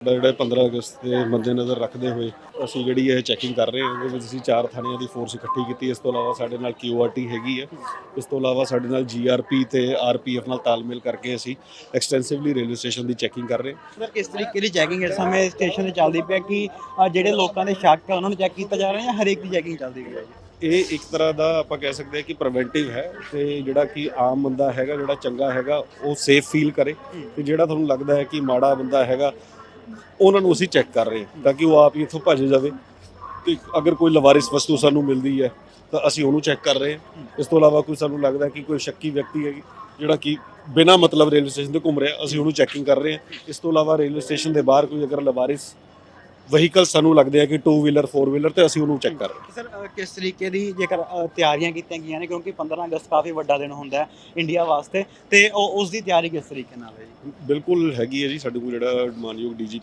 ਸਾਡਾ ਜਿਹੜਾ 15 ਅਗਸਤ ਦੇ ਮੱਦੇਨਜ਼ਰ ਰੱਖਦੇ ਹੋਏ ਅਸੀਂ ਜਿਹੜੀ ਇਹ ਚੈਕਿੰਗ ਕਰ ਰਹੇ ਹਾਂ ਉਹਦੇ ਵਿੱਚ ਅਸੀਂ ਚਾਰ ਥਾਣਿਆਂ ਦੀ ਫੋਰਸ ਇਕੱਠੀ ਕੀਤੀ। ਇਸ ਤੋਂ ਇਲਾਵਾ ਸਾਡੇ ਨਾਲ ਕਿਊਆਰਟੀ ਹੈਗੀ ਹੈ। ਇਸ ਤੋਂ ਇਲਾਵਾ ਸਾਡੇ ਨਾਲ ਜੀਆਰਪੀ ਤੇ ਆਰਪੀਐਫ ਨਾਲ ਤਾਲਮੇਲ ਕਰਕੇ ਅਸੀਂ ਐਕਸਟੈਂਸਿਵਲੀ ਰੇਲਵੇ ਸਟੇਸ਼ਨ ਦੀ ਚੈਕਿੰਗ ਕਰ ਰਹੇ ਹਾਂ। ਸਰ ਕਿਸ ਤਰੀਕੇ ਦੀ ਚੈਕਿੰਗ ਇਸ ਸਮੇਂ ਸਟੇਸ਼ਨ ਤੇ ਚੱਲਦੀ ਪਈ ਹੈ ਕਿ ਜਿਹੜੇ ਲੋਕਾਂ ਦੇ ਸ਼ੱਕ ਹੈ ਉਹਨਾਂ ਨੂੰ ਚੈੱਕ ਕੀਤਾ ਜਾ ਰਿਹਾ ਹੈ ਜਾਂ ਹਰੇਕ ਦੀ ਚੈਕਿੰਗ ਚੱਲਦੀ ਪਈ ਹੈ ਇਹ ਇੱਕ ਤਰ੍ਹਾਂ ਦਾ ਆਪਾਂ ਕਹਿ ਸਕਦੇ ਹਾਂ ਕਿ ਪ੍ਰੀਵੈਂਟਿਵ ਹੈ ਤੇ ਜਿਹੜਾ ਕਿ ਆਮ ਬੰਦਾ ਹੈਗਾ ਜਿਹੜਾ ਚੰਗਾ ਹੈਗਾ ਉਹ ਸੇਫ ਫੀਲ ਕਰੇ। ਤੇ ਜਿਹੜਾ ਤੁਹਾਨੂੰ ਲੱਗਦਾ ਹੈ ਕਿ ਮਾੜਾ ਬੰਦਾ ਹੈਗਾ ਉਹਨਾਂ ਨੂੰ ਅਸੀਂ ਚੈੱਕ ਕਰ ਰਹੇ ਹਾਂ ਤਾਂ ਕਿ ਉਹ ਆਪ ਹੀ ਇੱਥੋਂ ਭੱਜ ਜਾਵੇ। ਤੇ ਅਗਰ ਕੋਈ ਲਵਾਰਿਸ ਵਸਤੂ ਸਾਨੂੰ ਮਿਲਦੀ ਹੈ ਤਾਂ ਅਸੀਂ ਉਹਨੂੰ ਚੈੱਕ ਕਰ ਰਹੇ ਹਾਂ। ਇਸ ਤੋਂ ਇਲਾਵਾ ਕੋਈ ਸਾਨੂੰ ਲੱਗਦਾ ਕਿ ਕੋਈ ਸ਼ੱਕੀ ਵਿਅਕਤੀ ਹੈ ਜਿਹੜਾ ਕਿ ਬਿਨਾਂ ਮਤਲਬ ਰੇਲਵੇ ਸਟੇਸ਼ਨ ਤੇ ਘੁੰਮ ਰਿਹਾ ਅਸੀਂ ਉਹਨੂੰ ਚੈਕਿੰਗ ਕਰ ਰਹੇ ਹਾਂ। ਇਸ ਤੋਂ ਇਲਾਵਾ ਰੇਲਵੇ ਸਟੇਸ਼ਨ ਦੇ ਬਾਹਰ ਕੋਈ ਅਗਰ ਲਵਾਰਿਸ ਵਹੀਕਲ ਸਾਨੂੰ ਲੱਗਦੇ ਆ ਕਿ 2 ਵੀਲਰ 4 ਵੀਲਰ ਤੇ ਅਸੀਂ ਉਹਨੂੰ ਚੈੱਕ ਕਰ ਰਹੇ ਹਾਂ। ਸਰ ਕਿਸ ਤਰੀਕੇ ਦੀ ਜੇਕਰ ਤਿਆਰੀਆਂ ਕੀਤੀਆਂ ਗਈਆਂ ਨੇ? ਕਿਉਂਕਿ 15 ਅਗਸਤ ਕਾਫੀ ਵੱਡਾ ਦਿਨ ਹੁੰਦਾ ਹੈ ਇੰਡੀਆ ਵਾਸਤੇ। ਤੇ ਉਹ ਉਸ ਦੀ ਤਿਆਰੀ ਕਿਸ ਤਰੀਕੇ ਨਾਲ ਹੈ ਜੀ? ਬਿਲਕੁਲ ਹੈਗੀ ਹੈ ਜੀ। ਸਾਡੇ ਕੋਲ ਜਿਹੜਾ ਮਾਨਯੋਗ ਡੀਜੀ